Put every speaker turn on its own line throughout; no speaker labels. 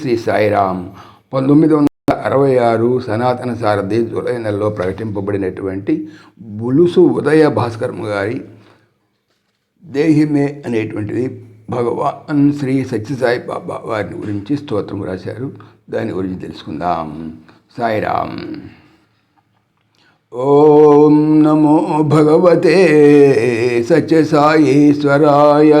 శ్రీ సాయిరామ్. పంతొమ్మిది వందల అరవై ఆరు సనాతన సారథి జూలై నెలలో ప్రకటింపబడినటువంటి బులుసు ఉదయ భాస్కర్మ గారి దేహిమే అనేటువంటిది భగవాన్ శ్రీ సత్యసాయి బాబా వారిని గురించి స్తోత్రం రాశారు. దాని గురించి తెలుసుకుందాం. సాయిరామ్. ओम नमो भगवते सच साईश्वराय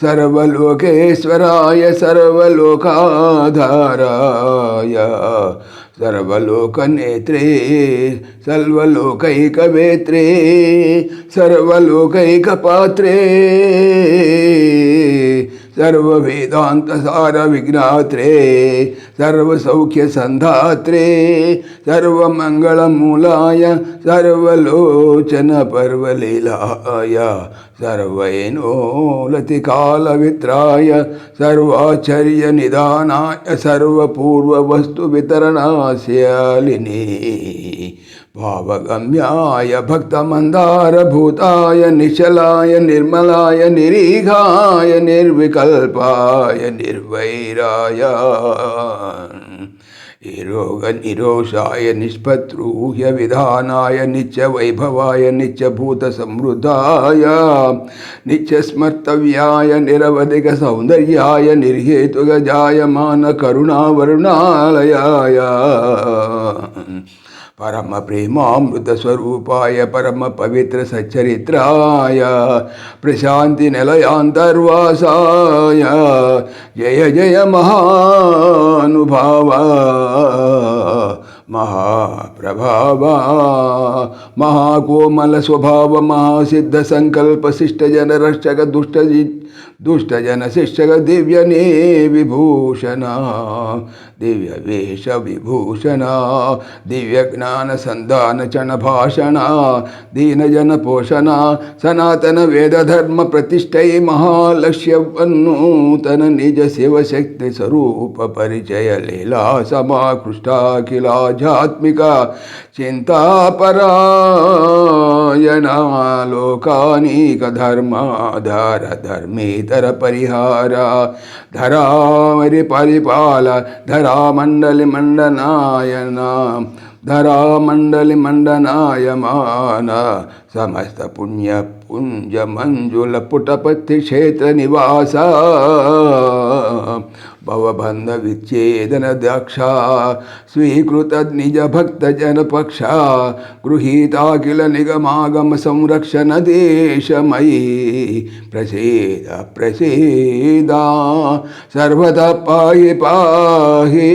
सर्वलोकेश्वराय सर्वलोकाधाराय। సర్వలోకనేత్రే సర్వలోకైకవేత్రే సర్వలోకైకపాత్రే सर्ववेदान्तसार विघ्नात्रे सर्वसौख्यसन्धात्रे सर्वमङ्गलमूलाय सर्वलोचनपर्वलीलाय सर्वैनोलतिकालवित्राय सर्वाचर्यनिदानाय सर्वपूर्ववस्तुवितरणास्यालिनी హాస్యాలిని భావగమ్యాయ భక్తమందారభూతాయ నిశలాయ నిర్మలాయ నిరీఘాయ నిర్వికల్పాయ నిర్వైరాయ. నిరోషాయ నిష్పత్రూహ్య విధానాయ నిత్య వైభవాయ నిత్య భూత సమృద్ధాయ నిత్య స్మర్తవ్యాయ నిరవధిక సౌందర్యాయ నిర్హేతుగ జాయమాన కరుణావరుణాలయాయ పరమ ప్రేమామృత స్వరూపాయ పరమ పవిత్ర సచ్చరిత్రాయ ప్రశాంతి నిలయాంతర్వాసాయ జయ జయ మహా भावा महाप्रभावा महाकोमलस्वभाव महासिद्धसङ्कल्पशिष्टजनरक्षक दुष्ट దుష్టజన శిక్షక దివ్యనే విభూషణ దివ్య వేష విభూషణ దివ్య జ్ఞాన సంధాన చణ భాషణ దీనజన పోషణ సనాతన వేదధర్మ ధర్మ ప్రతిష్టై మహాలక్ష్యవన్నూతన నిజ శివశక్తి స్వరూప పరిచయ లీలా సమాకృష్టాఖిలాధ్యాత్మిక చింతాపరాయణ లోకానీక ధర్మాధార ధర్మేత దుష్టర పరిహార ధరామరి పరిపాల ధరామండలి మండనాయన. ధరామండలి మండనాయమాన సమస్త పుణ్య పుంజ మంజుల పుటపతి క్షేత్ర నివాస భవబంధ విచ్ఛేదన దక్ష స్వీకృత నిజ భక్త జనపక్ష గృహీతాఖిల నిగమాగమ సంరక్షణ దేశమయీ ప్రసేద ప్రసేద సర్వత పాహి పాహి.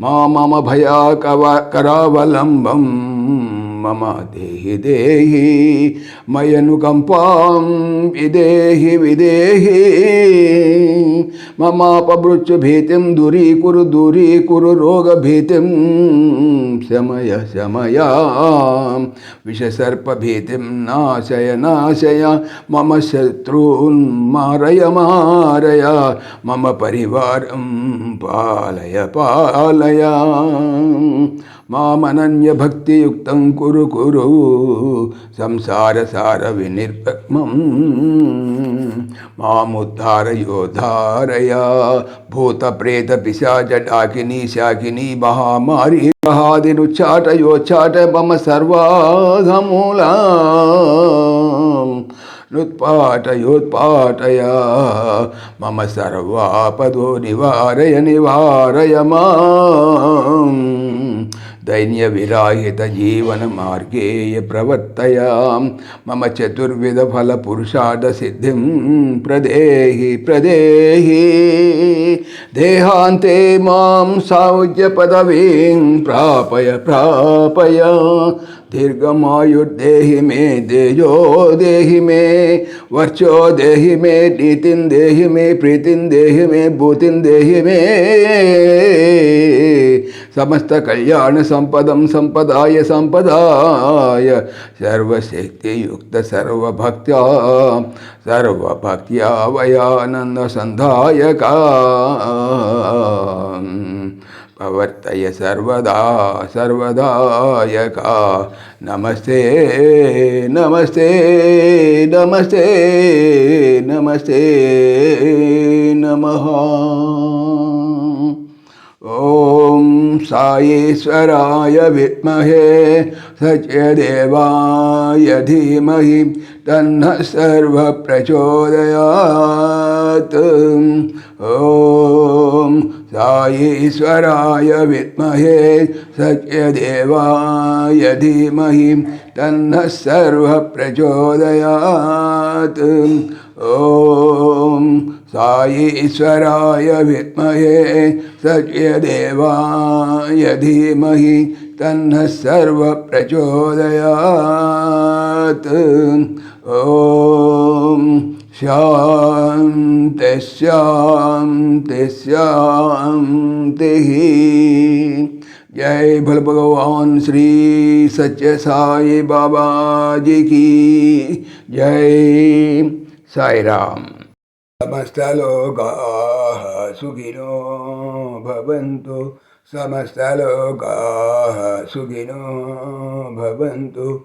మా మమ భయాకవ కరావలంబం. मम देहि देहि, मयनुकम्पां विदेहि विदेहि। ममापमृत्युभीतिं दूरीकुरु दूरीकुरु रोगभीतिं शमय शमया। विषसर्पभीतिं नाशय नाशय, मम शत्रून् मारय मारय, मम परिवारं पालय पालय। मामनन्यभक्तियुक्तं कुरु కురు కురు సంసార సార వినిర్పక్మం మాముద్ధారయోధారయా భూత ప్రేత పిశాచ డాకిని శాకిని మహామారి మహాదిను చాట మహాదినుచాటయోచాట మమ సర్వాధమూల. ృత్పాటయోత్పాటయ మమ సర్వాపదో నివారయ నివారయ మా. दैन्यविराहितजीवनमार्गेय प्रवर्तयां मम चतुर्विधफलपुरुषार्थसिद्धिं प्रदेहि प्रदेहि देहान्ते मां सायुज्यपदवीं प्रापय प्रापय दीर्घमायुर्देहि मे देजो देहि मे वर्चो देहि मे नीतिं देहि मे प्रीतिं देहि मे भूतिं देहि मे समस्त कल्याण संपदं संपदाय संपदाय, सर्वशक्तियुक्त सर्वभक्त्या सर्वभक्त्या वयानन्दसन्धायका अवर्तय सर्वदा सर्वदायका नमस्ते नमस्ते नमस्ते नमस्ते नमः। ॐ साईश्वराय विद्महे सचदेवाय धीमहि, तन्नः सर्वप्रचोदयात्। ॐ साईश्वराय विद्महे सत्यदेवाय धीमहि तन्नः सर्वप्रचोदयात् ॐ साईश्वराय विद्महे सत्यदेवाय धीमहि तन्नः सर्वप्रचोदयात् ॐ शान्ति शान्ति शान्तिः जय भोले भगवान श्री सच्चे साई बाबा जी की। जय साई राम। समस्त समस्तलोकाः सुखिनो भवन्तु। समस्तलोकाः सुखिनो भवन्तु।